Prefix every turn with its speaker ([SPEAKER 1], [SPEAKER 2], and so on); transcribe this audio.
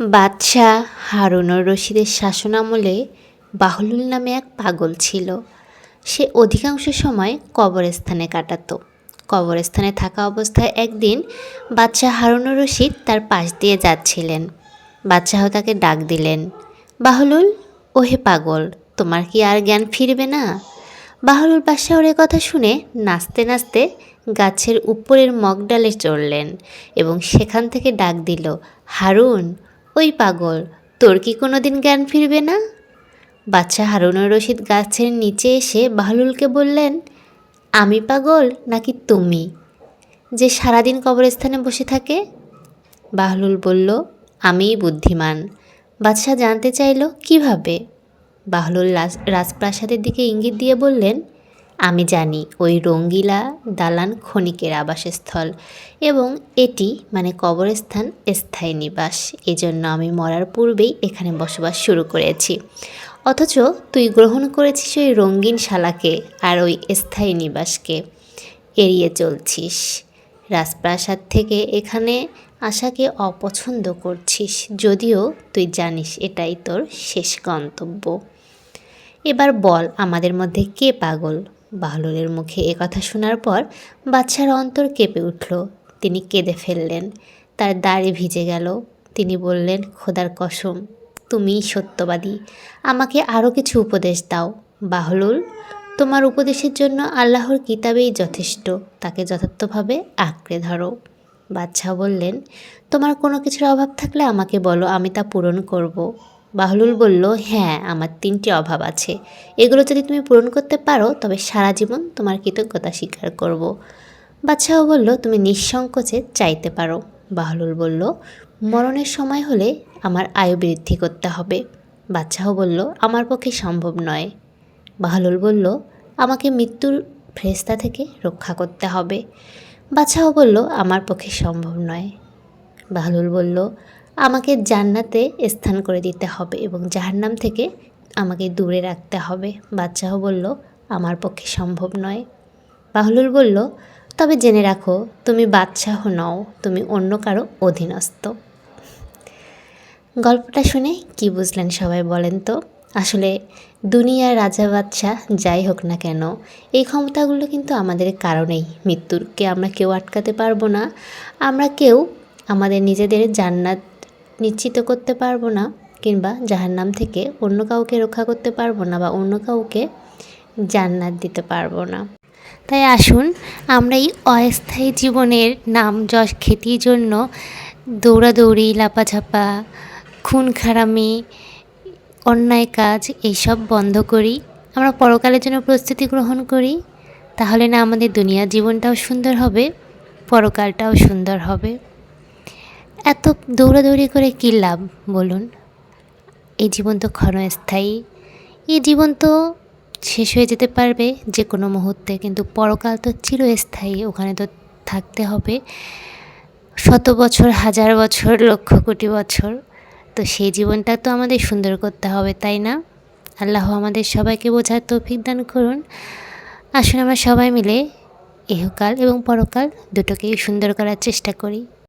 [SPEAKER 1] বাদশাহ হারুনুর রশিদের শাসনামলে বাহলুল নামে এক পাগল ছিল। সে অধিকাংশ সময় কবরস্থানে কাটাতো। কবরস্থানে থাকা অবস্থায় একদিন বাদশাহ হারুনুর রশিদ তার পাশ দিয়ে যাচ্ছিলেন। বাদশাহ তাকে ডাক দিলেন, বাহলুল, ওহে পাগল, তোমার কি আর জ্ঞান ফিরবে না? বাহলুল বাদশাহর এ কথা শুনে নাচতে নাচতে গাছের উপরের মগডালে চড়লেন এবং সেখান থেকে ডাক দিল, হারুন ওই পাগল, তোর কি কোনো দিন জ্ঞান ফিরবে না? বাচ্চা হারুনুর রশিদ গাছের নিচে এসে বাহলুলকে বললেন, আমি পাগল নাকি তুমি, যে সারাদিন কবরস্থানে বসে থাকে? বাহলুল বলল, আমিই বুদ্ধিমান, বাদশাহ জানতে চাইল কীভাবে? বাহলুল রাজ- রাজপ্রাসাদের দিকে ইঙ্গিত দিয়ে বললেন আমি জানি, ওই রঙ্গিলা দালান ক্ষণিকের আবাসস্থল এবং এটি মানে কবরস্থান স্থায়ী নিবাস। এজন্য আমি মরার পূর্বেই এখানে বসবাস শুরু করেছি। অথচ তুই গ্রহণ করেছিস ওই রঙিন শালাকে আর ওই স্থায়ী নিবাসকে। এড়িয়ে চলছিস। রাজপ্রাসাদ থেকে এখানে আসাকে অপছন্দ করছিস, যদিও তুই জানিস এটাই তোর শেষ গন্তব্য। এবার বল, আমাদের মধ্যে কে পাগল? বাহলুলের মুখে এ কথা শোনার পর বাচ্চার অন্তর কেঁপে উঠল। তিনি কেঁদে ফেললেন। তার দাড়ি ভিজে গেল। তিনি বললেন, খোদার কসম, তুমিই সত্যবাদী। আমাকে আরও কিছু উপদেশ দাও। বাহলুল, তোমার উপদেশের জন্য আল্লাহর কিতাবেই যথেষ্ট। তাকে যথার্থভাবে আঁকড়ে ধরো। বাচ্চা বললেন, তোমার কোনো কিছুর অভাব থাকলে আমাকে বলো, আমি তা পূরণ করব। বাহলুল বলল হ্যাঁ আমার তিনটি অভাব আছে। এগুলো যদি তুমি পূরণ করতে পারো, তবে সারা জীবন তোমার কৃতজ্ঞতা স্বীকার করব। বাচ্চাও বলল, তুমি নিঃসংকোচে চাইতে পারো। বাহলুল বলল, মরণের সময় হলে আমার আয়ু বৃদ্ধি করতে হবে। বাচ্চাও বলল, আমার পক্ষে সম্ভব নয়। বাহলুল বলল, আমাকে মৃত্যুর ফ্রেস্তা থেকে রক্ষা করতে হবে। বাচ্চাও বলল, আমার পক্ষে সম্ভব নয়। বাহলুল বলল আমাকে জান্নাতে স্থান করে দিতে হবে এবং জাহান্নাম থেকে আমাকে দূরে রাখতে হবে। বাচ্চাও বলল, আমার পক্ষে সম্ভব নয়। বাহলুল বলল, তবে জেনে রাখো, তুমি বাদশাহ নও, তুমি অন্য কারও অধীনস্থ। গল্পটা শুনে কি বুঝলেন সবাই বলেন তো? আসলে দুনিয়ার রাজা বাদশাহ যাই হোক না কেন, এই ক্ষমতাগুলো কিন্তু আমাদের কারণেই। মৃত্যুরকে আমরা কেউ আটকাতে পারব না। আমরা কেউ আমাদের নিজেদের জান্নাত নিশ্চিত করতে পারব না কিংবা জাহান্নাম থেকে অন্য কাউকে রক্ষা করতে পারব না বা অন্য কাউকে জান্নাত দিতে পারব না। তাই আসুন, আমরা এই অস্থায়ী জীবনের নাম যশ খ্যাতির জন্য দৌড়াদৌড়ি, লাপাঝাপা খুন খারামি অন্যায় কাজ এইসব বন্ধ করি। আমরা পরকালের জন্য প্রস্তুতি গ্রহণ করি। তাহলে না আমাদের দুনিয়ার জীবনটাও সুন্দর হবে, পরকালটাও সুন্দর হবে। এত দৌড়াদৌড়ি করে কী লাভ, বলুন? এই জীবন তো ক্ষণস্থায়ী। এই জীবন তো শেষ হয়ে যেতে পারবে যে কোনো মুহূর্তে, কিন্তু পরকাল তো চিরস্থায়ী, ওখানে তো থাকতে হবে। শত বছর, হাজার বছর, লক্ষ কোটি বছর, তো সেই জীবনটা তো আমাদের সুন্দর করতে হবে, তাই না? আল্লাহ আমাদের সবাইকে বোঝার তৌফিক দান করুন। আসুন আমরা সবাই মিলে ইহকাল এবং পরকাল দুটোকেই সুন্দর করার চেষ্টা করি।